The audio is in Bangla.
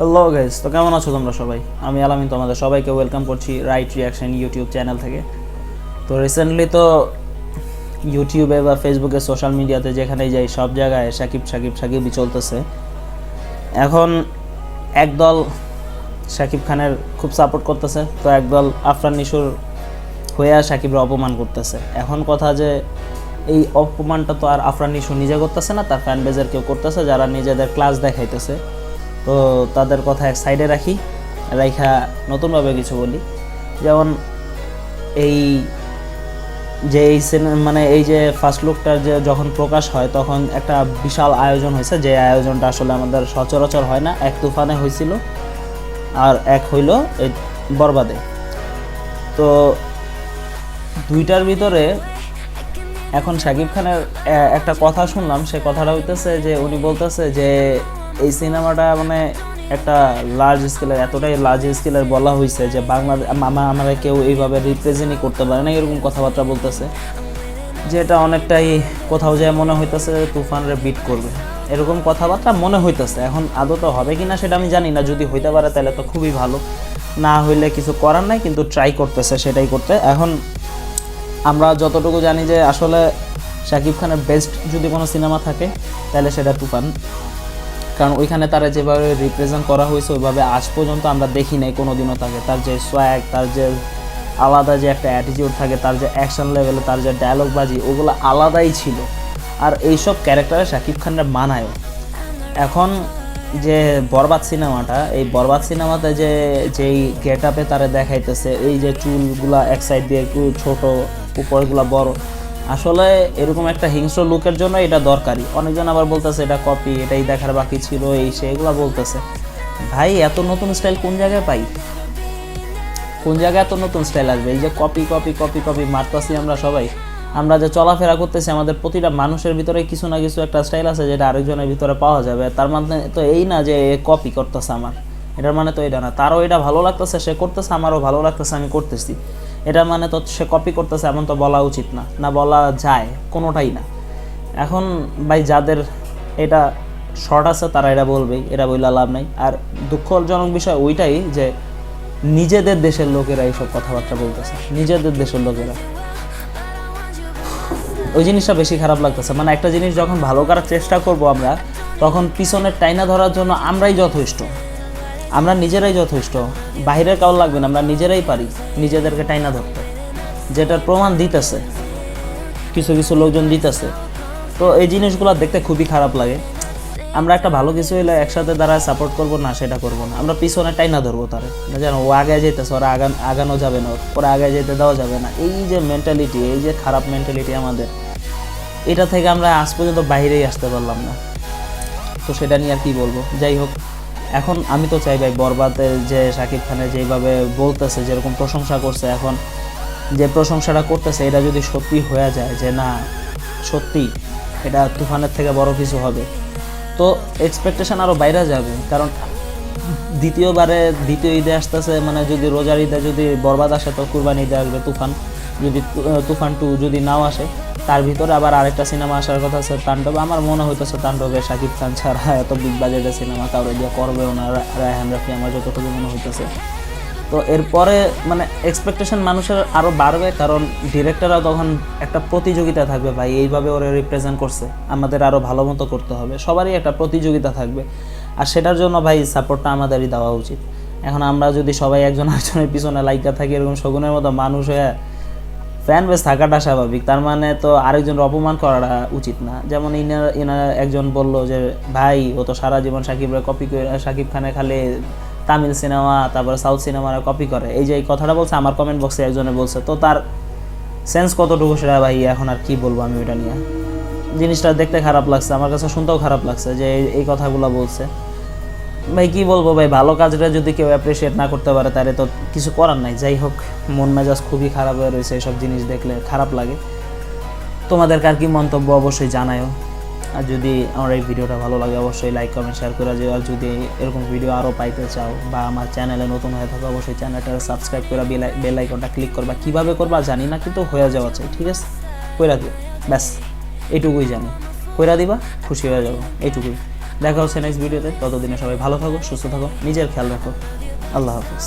হ্যালো গাইস তো কেমন আছো তোমরা সবাই? আমি আলামিন, তোমাদের সবাইকে ওয়েলকাম করছি রাইট রিয়াকশন ইউটিউব চ্যানেল থেকে। তো রিসেন্টলি তো ইউটিউবে বা ফেসবুকে সোশ্যাল মিডিয়াতে যেখানেই যাই, সব জায়গায় সাকিব সাকিব সাকিবই চলতেছে। এখন একদল সাকিব খানের খুব সাপোর্ট করতেছে, তো একদল আফরান নিশুর হয়ে সাকিবরা অপমান করতেছে। এখন কথা যে এই অপমানটা তো আর আফরান নিশু নিজে করতেছে না, তার ফ্যান বেজের কেউ করতেছে, যারা নিজেদের ক্লাস দেখাইতেছে। তো তাদের কথা এক সাইডে রাখি, রাইখা নতুনভাবে কিছু বলি। যেমন এই যে এই সিনে- মানে এই যে ফার্স্ট লুকটার যে যখন প্রকাশ হয়, তখন একটা বিশাল আয়োজন হয়েছে, যে আয়োজনটা আসলে আমাদের সচরাচর হয় না। এক তুফানে হয়েছিল আর এক হইল এই বরবাদে। তো দুইটার ভিতরে এখন শাকিব খানের একটা কথা শুনলাম, সে কথাটা হইতেছে যে, উনি বলতেছে যে, এই সিনেমাটা মানে একটা লার্জ স্কেলের এতটাই লার্জ স্কেলের বলা হয়েছে যে বাংলাদেশ আমরা কেউ এইভাবে রিপ্রেজেন্টই করতে পারে না, এরকম কথাবার্তা বলতেছে। যেটা অনেকটাই কোথাও যায় মনে হইতেছে তুফানরে বিট করবে। এরকম কথাবার্তা মনে হইতেছে। এখন আদত হবে কি না সেটা আমি জানি না। যদি হইতে পারে, তাহলে তো খুবই ভালো। না হইলে কিছু করার নাই, কিন্তু ট্রাই করতেছে সেটাই করতে। এখন আমরা যতটুকু জানি যে আসলে শাকিব খানের বেস্ট যদি কোনো সিনেমা থাকে, তাহলে সেটা তুফান। কারণ ওইখানে তারা যেভাবে রিপ্রেজেন্ট করা হয়েছে, ওইভাবে আজ পর্যন্ত আমরা দেখি নাই কোনো দিনও তাকে। তার যে সোয়াগ তার যে আলাদা যে একটা অ্যাটিটিউড থাকে, তার যে অ্যাকশন লেভেলে তার যে ডায়লগ বাজি ওগুলো আলাদাই ছিল। আর এইসব ক্যারেক্টারে শাকিব খানরা মানায়। এখন যে বরবাদ সিনেমাটা এই বরবাদ সিনেমাতে যে, যেই গেট আপে তারা দেখাইতেছে, এই যে চুলগুলা এক সাইড দিয়ে একটু ছোট উপরগুলা বড়। আসলে এরকম একটা হিংস্র লুকের জন্য এটা দরকারি। অনেকজন আবার বলতেছে, এটা কপি এটাই দেখার বাকি ছিল, এই সে, এগুলো বলতেছে। ভাই, এত নতুন স্টাইল কোন জায়গায় পাই? কোন জায়গায় এত নতুন স্টাইল আসবে? এই যে কপি কপি কপি কপি মারতাছি আমরা সবাই। আমরা যে চলাফেরা করতেছি, আমাদের প্রতিটা মানুষের ভিতরে কিছু না কিছু একটা স্টাইল আছে যেটা আরেকজনের ভিতরে পাওয়া যাবে। তার মানে তো এই না যে কপি করতেছে আমার। এটার মানে তো এটা না। তারও এটা ভালো লাগতেছে, সে করতেছে, আমারও ভালো লাগতেছে, আমি করতেছি। এটার মানে তো সে কপি করতেছে, এমন তো বলা উচিত না। না বলা যায়, কোনোটাই না। এখন ভাই যাদের এটা শর্ট আছে, তারা এটা বলবেই এটা বললে লাভ নাই। আর দুঃখজনক বিষয় ওইটাই যে, নিজেদের দেশের লোকেরা এইসব কথাবার্তা বলতেছে। নিজেদের দেশের লোকেরা। ওই জিনিসটা বেশি খারাপ লাগতেছে। মানে একটা জিনিস যখন ভালো করার চেষ্টা করব আমরা, তখন পিছনের টাইনা ধরার জন্য আমরাই যথেষ্ট। আমরা নিজেরাই যথেষ্ট। বাইরের কাউ লাগবে না, আমরা নিজেরাই পারি, নিজেদেরকে টাইনা ধরতে। যেটার প্রমাণ দিতেছে, কিছু কিছু লোকজন দিতেছে। তো এই জিনিসগুলো দেখতে খুবই খারাপ লাগে। আমরা একটা ভালো কিছু হইলে একসাথে দ্বারা সাপোর্ট করব, না সেটা করব না। আমরা পিছনে টাইনা ধরবো তারে। না জানো ও আগে যেতেছে ওরা আগান আগানো যাবে না, ওর। ওরা আগে যেতে দেওয়া যাবে না। এই যে মেন্টালিটি এই যে খারাপ মেন্টালিটি আমাদের, এটা থেকে আমরা আজ পর্যন্ত বাইরেই আসতে পারলাম না। তো সেটা নিয়ে আর কি বলব? যাই হোক। এখন আমি তো চাই ভাই বরবাদের যে শাকিব খানের যেভাবে বলতেছে, যেরকম প্রশংসা করছে, এখন যে প্রশংসাটা করতেছে, এটা যদি সত্যি হয়ে যায় যে না, সত্যি এটা তুফানের থেকে বড় কিছু হবে। তো এক্সপেকটেশন আরও বাইরে যাবে, কারণ দ্বিতীয়বারে দ্বিতীয় ঈদে আসতেছে মানে যদি রোজার ঈদে যদি বরবাদ আসে, তো কুরবানি ঈদে আসবে তুফান। যদি তুফান টু যদি নাও আসে, তার ভিতরে আবার আরেকটা সিনেমা আসার কথা আছে তাণ্ডব। আমার মনে হইতেছে তাণ্ডবে শাকিব খান ছাড়া এত বিগ বাজেটের সিনেমা কাউরে দিয়ে করবেও না রায়হান রাফি আমার যতটুকু মনে হইতেছে। তো এরপরে মানে এক্সপেকটেশন মানুষের আরও বাড়বে, কারণ ডিরেক্টররা তখন একটা প্রতিযোগিতা থাকবে ভাই, এইভাবে ওরা রিপ্রেজেন্ট করছে। আমাদের আরও ভালো মতো করতে হবে, সবারই একটা প্রতিযোগিতা থাকবে। আর সেটার জন্য ভাই সাপোর্টটা আমাদেরই দেওয়া উচিত। এখন আমরা যদি সবাই একজন আরেকজনের পিছনে লাইকা থাকি, এরকম শগুনের মতো মানুষ হয়ে ফ্যান বেস থাকাটা স্বাভাবিক। তার মানে তো আরেকজনের অপমান করাটা উচিত না। যেমন ইনার ইনার একজন বলল যে, ভাই, ও তো সারা জীবন সাকিবরা কপি সাকিব খানে খালি তামিল সিনেমা তারপরে সাউথ সিনেমারা কপি করে। এই যে এই কথাটা বলছে, আমার কমেন্ট বক্সে একজনে বলছে, তো তার সেন্স কতটুকু সেটা ভাই, এখন আর কি বলব আমি ওইটা নিয়ে? জিনিসটা দেখতে খারাপ লাগছে, আমার কাছে শুনতেও খারাপ লাগছে যে এই কথাগুলো বলছে। ভাই, কি বলব ভাই, ভালো কাজটা যদি কেউ অ্যাপ্রিসিয়েট না করতে পারে, তাহলে তো কিছু করার নাই। যাই হোক, মন মেজাজ খুবই খারাপ হয়ে রয়েছে এইসব জিনিস দেখলে, খারাপ লাগে। তোমাদের কার কি মন্তব্য অবশ্যই জানায়ও। আর যদি আমার এই ভিডিওটা ভালো লাগে, অবশ্যই লাইক কমেন্ট শেয়ার করে দিও। আর যদি এরকম ভিডিও আরও পাইতে চাও বা আমার চ্যানেলে নতুন হয়ে থাকো, অবশ্যই চ্যানেলটা সাবস্ক্রাইব করে বেল আইকনটা ক্লিক করবা। কীভাবে করবা জানি না, কিন্তু হয়ে যাওয়া চাই, ঠিক আছে? কইরা দিও। ব্যাস এইটুকুই জানি। কইরা দিবা, খুশি হয়ে যাব। এইটুকুই দেখা হচ্ছে নেক্সট ভিডিওতে ততদিনে সবাই ভালো থাকো, সুস্থ থাকো, নিজের খেয়াল রাখো। আল্লাহ হাফিজ।